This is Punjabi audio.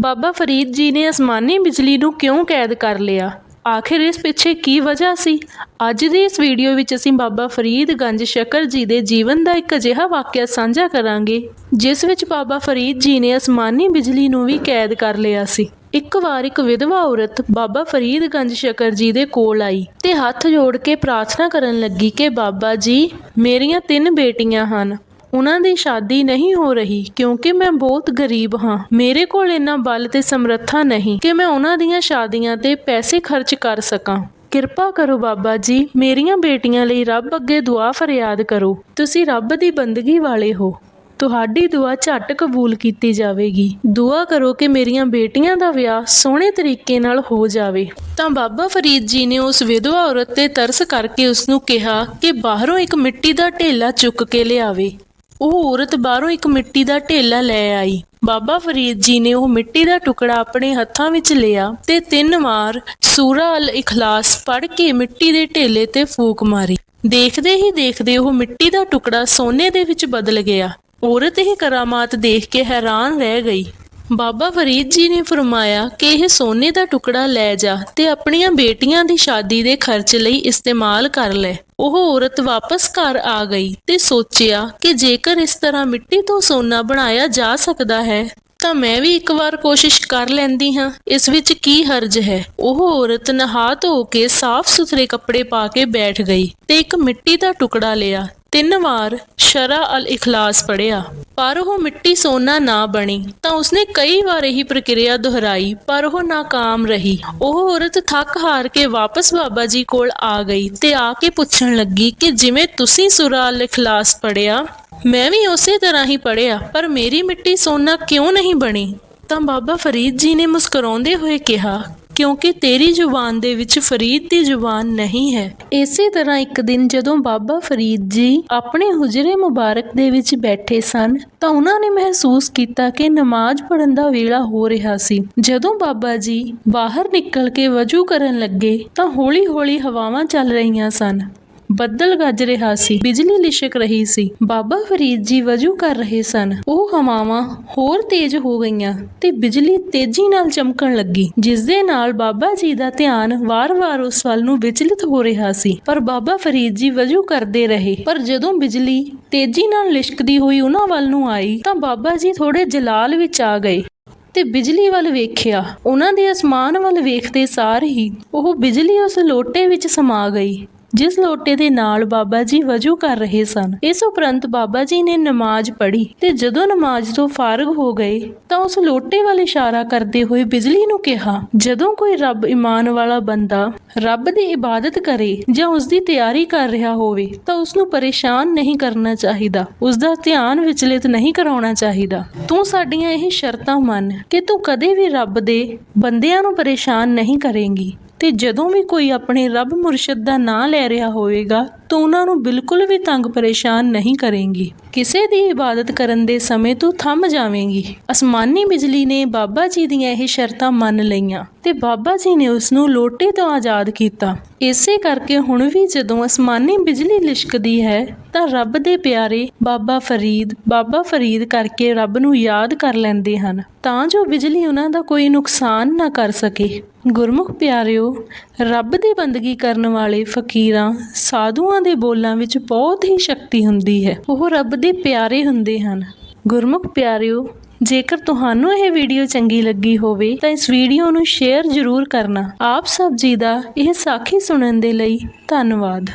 ਬਾਬਾ ਫਰੀਦ ਜੀ ਨੇ ਅਸਮਾਨੀ ਬਿਜਲੀ ਨੂੰ ਕਿਉਂ ਕੈਦ ਕਰ ਲਿਆ? ਆਖਿਰ ਇਸ ਪਿੱਛੇ ਕੀ ਵਜ੍ਹਾ ਸੀ? ਅੱਜ ਦੀ ਇਸ ਵੀਡੀਓ ਵਿੱਚ ਅਸੀਂ ਬਾਬਾ ਫਰੀਦ ਗੰਜ ਸ਼ਕਰ ਜੀ ਦੇ ਜੀਵਨ ਦਾ ਇੱਕ ਅਜਿਹਾ ਵਾਕਿਆ ਸਾਂਝਾ ਕਰਾਂਗੇ, ਜਿਸ ਵਿੱਚ ਬਾਬਾ ਫਰੀਦ ਜੀ ਨੇ ਅਸਮਾਨੀ ਬਿਜਲੀ ਨੂੰ ਵੀ ਕੈਦ ਕਰ ਲਿਆ ਸੀ। ਇੱਕ ਵਾਰ ਇੱਕ ਵਿਧਵਾ ਔਰਤ ਬਾਬਾ ਫਰੀਦ ਗੰਜ ਸ਼ਕਰ ਜੀ ਦੇ ਕੋਲ ਆਈ ਤੇ ਹੱਥ ਜੋੜ ਕੇ ਪ੍ਰਾਰਥਨਾ ਕਰਨ ਲੱਗੀ ਕਿ ਬਾਬਾ ਜੀ, ਮੇਰੀਆਂ ਤਿੰਨ ਬੇਟੀਆਂ ਹਨ। ਉਹਨਾਂ ਦੀ ਸ਼ਾਦੀ ਨਹੀਂ ਹੋ ਰਹੀ ਕਿਉਂਕਿ ਮੈਂ ਬਹੁਤ ਗਰੀਬ ਹਾਂ। ਮੇਰੇ ਕੋਲ ਇੰਨਾ ਬਲ ਤੇ ਸਮਰੱਥਾ ਨਹੀਂ ਕਿ ਮੈਂ ਉਹਨਾਂ ਦੀਆਂ ਸ਼ਾਦੀਆਂ ਤੇ ਪੈਸੇ ਖਰਚ ਕਰ ਸਕਾਂ। ਕਿਰਪਾ ਕਰੋ ਬਾਬਾ ਜੀ, ਮੇਰੀਆਂ ਬੇਟੀਆਂ ਲਈ ਰੱਬ ਅੱਗੇ ਦੁਆ ਫਰਿਆਦ ਕਰੋ। ਤੁਸੀਂ ਰੱਬ ਦੀ ਬੰਦਗੀ ਵਾਲੇ ਹੋ। ਤੁਹਾਡੀ ਦੁਆ ਝੱਟ ਕਬੂਲ ਕੀਤੀ ਜਾਵੇਗੀ। ਦੁਆ ਕਰੋ ਕਿ ਮੇਰੀਆਂ ਬੇਟੀਆਂ ਦਾ ਵਿਆਹ ਸੋਹਣੇ ਤਰੀਕੇ ਨਾਲ ਹੋ ਜਾਵੇ। ਤਾਂ ਬਾਬਾ ਫਰੀਦ ਜੀ ਨੇ ਉਸ ਵਿਧਵਾ ਔਰਤ ਤੇ ਤਰਸ ਕਰਕੇ ਉਸ ਨੂੰ ਕਿਹਾ ਕਿ ਬਾਹਰੋਂ ਇੱਕ ਮਿੱਟੀ ਦਾ ਢੇਲਾ ਚੁੱਕ ਕੇ ਲਿਆਵੇ। ਉਹ ਔਰਤ ਬਾਹਰੋਂ ਇੱਕ ਮਿੱਟੀ ਦਾ ਢੇਲਾ ਲੈ ਆਈ। ਬਾਬਾ ਫਰੀਦ ਜੀ ਨੇ ਉਹ ਮਿੱਟੀ ਦਾ ਟੁਕੜਾ ਆਪਣੇ ਹੱਥਾਂ ਵਿੱਚ ਲਿਆ ਤੇ ਤਿੰਨ ਵਾਰ ਸੂਰਾ ਅਲ ਇਖਲਾਸ ਪੜ੍ਹ ਕੇ ਮਿੱਟੀ ਦੇ ਢੇਲੇ ਤੇ ਫੂਕ ਮਾਰੀ। ਦੇਖਦੇ ਹੀ ਦੇਖਦੇ ਉਹ ਮਿੱਟੀ ਦਾ ਟੁਕੜਾ ਸੋਨੇ ਦੇ ਵਿੱਚ ਬਦਲ ਗਿਆ। ਔਰਤ ਇਹ ਕਰਾਮਾਤ ਦੇਖ ਕੇ ਹੈਰਾਨ ਰਹਿ ਗਈ। ਬਾਬਾ ਫਰੀਦ ਜੀ ਨੇ ਫਰਮਾਇਆ ਕਿ ਇਹ ਸੋਨੇ ਦਾ ਟੁਕੜਾ ਲੈ ਜਾ ਤੇ ਆਪਣੀਆਂ ਬੇਟੀਆਂ ਦੀ ਸ਼ਾਦੀ ਦੇ ਖਰਚ ਲਈ ਇਸਤੇਮਾਲ ਕਰ ਲੈ। ਉਹ ਔਰਤ ਵਾਪਸ ਘਰ ਆ ਗਈ ਤੇ ਸੋਚਿਆ ਕਿ ਜੇਕਰ ਇਸ ਤਰ੍ਹਾਂ ਮਿੱਟੀ ਤੋਂ ਸੋਨਾ ਬਣਾਇਆ ਜਾ ਸਕਦਾ ਹੈ, ਤਾਂ ਮੈਂ ਵੀ ਇੱਕ ਵਾਰ ਕੋਸ਼ਿਸ਼ ਕਰ ਲੈਂਦੀ ਹਾਂ। ਇਸ ਵਿੱਚ ਕੀ ਹਰਜ ਹੈ? ਉਹ ਔਰਤ ਨਹਾ ਧੋ ਕੇ ਸਾਫ਼ ਸੁਥਰੇ ਕੱਪੜੇ ਪਾ ਕੇ ਬੈਠ ਗਈ ਤੇ ਇੱਕ ਮਿੱਟੀ ਦਾ ਟੁਕੜਾ ਲਿਆ। ਤਿੰਨ ਵਾਰ ਸ਼ਰਾ ਅਲ ਇਖਲਾਸ ਪੜਿਆ ਪਰ ਉਹ ਮਿੱਟੀ ਸੋਨਾ ਨਾ ਬਣੀ, ਤਾਂ ਉਸਨੇ ਕਈ ਵਾਰ ਇਹੀ ਪ੍ਰਕਿਰਿਆ ਦੁਹਰਾਈ, ਪਰ ਉਹ ਨਾਕਾਮ ਰਹੀ। ਉਹ ਔਰਤ ਥੱਕ ਹਾਰ ਕੇ ਵਾਪਸ ਬਾਬਾ ਜੀ ਕੋਲ ਆ ਗਈ ਤੇ ਆ ਕੇ ਪੁੱਛਣ ਲੱਗੀ ਕਿ ਜਿਵੇਂ ਤੁਸੀਂ ਸੂਰਾ ਅਲ ਇਖਲਾਸ ਪੜਿਆ ਮੈਂ ਵੀ ਉਸੇ ਤਰ੍ਹਾਂ ਹੀ ਪੜਿਆ ਪਰ ਮੇਰੀ ਮਿੱਟੀ ਸੋਨਾ ਕਿਉਂ ਨਹੀਂ ਬਣੀ? ਤਾਂ ਬਾਬਾ ਫਰੀਦ ਜੀ ਨੇ ਮੁਸਕਰਾਉਂਦੇ ਹੋਏ ਕਿਹਾ ਕਿਉਂਕਿ ਤੇਰੀ ਜ਼ੁਬਾਨ ਦੇ ਵਿੱਚ ਫਰੀਦ ਦੀ ਜ਼ੁਬਾਨ ਨਹੀਂ ਹੈ। ਇਸੇ ਤਰ੍ਹਾਂ ਇੱਕ ਦਿਨ ਜਦੋਂ ਬਾਬਾ ਫਰੀਦ ਜੀ ਆਪਣੇ ਹੁਜਰੇ ਮੁਬਾਰਕ ਦੇ ਵਿੱਚ ਬੈਠੇ ਸਨ, ਤਾਂ ਉਹਨਾਂ ਨੇ ਮਹਿਸੂਸ ਕੀਤਾ ਕਿ ਨਮਾਜ਼ ਪੜ੍ਹਨ ਦਾ ਵੇਲਾ ਹੋ ਰਿਹਾ ਸੀ। ਜਦੋਂ ਬਾਬਾ ਜੀ ਬਾਹਰ ਨਿਕਲ ਕੇ ਵਜੂ ਕਰਨ ਲੱਗੇ, ਤਾਂ ਹੌਲੀ-ਹੌਲੀ ਹਵਾਵਾਂ ਚੱਲ ਰਹੀਆਂ ਸਨ। ਬੱਦਲ ਗੱਜ ਰਿਹਾ ਸੀ। ਬਿਜਲੀ ਲਿਸ਼ਕ ਰਹੀ ਸੀ। ਬਾਬਾ ਫਰੀਦ ਜੀ ਵਜੂ ਕਰ ਰਹੇ ਸਨ। ਉਹ ਹਵਾਵਾਂ ਹੋਰ ਤੇਜ਼ ਹੋ ਗਈਆਂ ਤੇ ਬਿਜਲੀ ਤੇਜ਼ੀ ਨਾਲ ਚਮਕਣ ਲੱਗੀ। ਜਿਸ ਦੇ ਨਾਲ ਬਾਬਾ ਜੀ ਦਾ ਧਿਆਨ ਵਾਰ-ਵਾਰ ਉਸ ਵੱਲ ਨੂੰ ਵਿਚਲਿਤ ਹੋ ਰਿਹਾ ਸੀ। ਪਰ ਬਾਬਾ ਫਰੀਦ ਜੀ ਵਜੂ ਕਰਦੇ ਰਹੇ। ਪਰ ਜਦੋਂ ਬਿਜਲੀ ਤੇਜ਼ੀ ਨਾਲ ਲਿਸ਼ਕਦੀ ਹੋਈ ਉਹਨਾਂ ਵੱਲ ਨੂੰ ਆਈ ਤਾਂ ਬਾਬਾ ਜੀ ਥੋੜੇ ਜਲਾਲ ਵਿੱਚ ਆ ਗਏ ਤੇ ਬਿਜਲੀ ਵੱਲ ਵੇਖਿਆ। ਉਹਨਾਂ ਦੇ ਅਸਮਾਨ ਵੱਲ ਵੇਖਦੇ ਸਾਰ ਹੀ ਉਹ ਬਿਜਲੀ ਉਸ ਲੋਟੇ ਵਿੱਚ ਸਮਾ ਗਈ। ਜਿਸ ਲੋਟੇ ਦੇ ਨਾਲ ਬਾਬਾ ਜੀ ਵਜੂ ਕਰ ਰਹੇ ਸਨ। ਇਸ ਉਪਰੰਤ ਬਾਬਾ ਜੀ ਨੇ ਨਮਾਜ਼ ਪੜ੍ਹੀ ਤੇ ਜਦੋਂ ਨਮਾਜ਼ ਤੋਂ ਫਾਰਗ ਹੋ ਗਏ ਤਾਂ ਉਸ ਲੋਟੇ ਵੱਲ ਇਸ਼ਾਰਾ ਕਰਦੇ ਹੋਏ ਬਿਜਲੀ ਨੂੰ ਕਿਹਾ, ਜਦੋਂ ਕੋਈ ਰੱਬ ਇਮਾਨ ਵਾਲਾ ਬੰਦਾ ਰੱਬ ਦੀ ਇਬਾਦਤ ਕਰੇ ਜਾਂ ਉਸ ਦੀ ਤਿਆਰੀ ਕਰ ਰਿਹਾ ਹੋਵੇ ਤਾਂ ਉਸ ਨੂੰ ਪਰੇਸ਼ਾਨ ਨਹੀਂ ਕਰਨਾ ਚਾਹੀਦਾ ਉਸ ਦਾ ਧਿਆਨ ਵਿਚਲਿਤ ਨਹੀਂ ਕਰਾਉਣਾ ਚਾਹੀਦਾ। ਤੂੰ ਸਾਡੀਆਂ ਇਹ ਸ਼ਰਤਾਂ ਮੰਨ ਕਿ ਤੂੰ ਕਦੇ ਵੀ ਰੱਬ ਦੇ ਬੰਦਿਆਂ ਨੂੰ ਪਰੇਸ਼ਾਨ ਨਹੀਂ ਕਰੇਂਗੀ। ਤੇ ਜਦੋਂ ਵੀ ਕੋਈ ਆਪਣੇ ਰੱਬ ਮੁਰਸ਼ਿਦ ਦਾ ਨਾਂ ਲੈ ਰਿਹਾ ਹੋਵੇਗਾ ਤਾਂ ਉਹਨਾਂ ਨੂੰ ਬਿਲਕੁਲ ਵੀ ਤੰਗ ਪਰੇਸ਼ਾਨ ਨਹੀਂ ਕਰੇਂਗੀ। ਕਿਸੇ ਦੀ ਇਬਾਦਤ ਕਰਨ ਦੇ ਸਮੇਂ ਤੂੰ ਥੰਮ ਜਾਵੇਂਗੀ। ਅਸਮਾਨੀ ਬਿਜਲੀ ਨੇ ਬਾਬਾ ਜੀ ਦੀਆਂ ਇਹ ਸ਼ਰਤਾਂ ਮੰਨ ਲਈਆਂ ਤੇ ਬਾਬਾ ਜੀ ਨੇ ਉਸ ਨੂੰ ਲੋਟੇ ਤੋਂ ਆਜ਼ਾਦ ਕੀਤਾ। ਇਸੇ ਕਰਕੇ ਹੁਣ ਵੀ ਜਦੋਂ ਅਸਮਾਨੀ ਬਿਜਲੀ ਲਿਸ਼ਕਦੀ ਹੈ, ਤਾਂ ਰੱਬ ਦੇ ਪਿਆਰੇ ਬਾਬਾ ਫਰੀਦ ਬਾਬਾ ਫਰੀਦ ਕਰਕੇ ਰੱਬ ਨੂੰ ਯਾਦ ਕਰ ਲੈਂਦੇ ਹਨ। ਤਾਂ ਜੋ ਬਿਜਲੀ ਉਹਨਾਂ ਦਾ ਕੋਈ ਨੁਕਸਾਨ ਨਾ ਕਰ ਸਕੇ। ਗੁਰਮੁਖ ਪਿਆਰਿਓ, ਰੱਬ ਦੀ ਬੰਦਗੀ ਕਰਨ ਵਾਲੇ ਫਕੀਰਾਂ, ਸਾਧੂਆਂ ਦੇ ਬੋਲਾਂ ਵਿੱਚ ਬਹੁਤ ਹੀ ਸ਼ਕਤੀ ਹੁੰਦੀ ਹੈ। ਉਹ ਰੱਬ ਦੇ ਪਿਆਰੇ ਹੁੰਦੇ ਹਨ। ਗੁਰਮੁਖ ਪਿਆਰਿਓ, ਜੇਕਰ ਤੁਹਾਨੂੰ ਇਹ ਵੀਡੀਓ ਚੰਗੀ ਲੱਗੀ ਹੋਵੇ, ਤਾਂ ਇਸ ਵੀਡੀਓ ਨੂੰ ਸ਼ੇਅਰ ਜ਼ਰੂਰ ਕਰਨਾ। ਆਪ ਸਭ ਜੀ ਦਾ ਇਹ ਸਾਖੀ ਸੁਣਨ ਦੇ ਲਈ ਧੰਨਵਾਦ।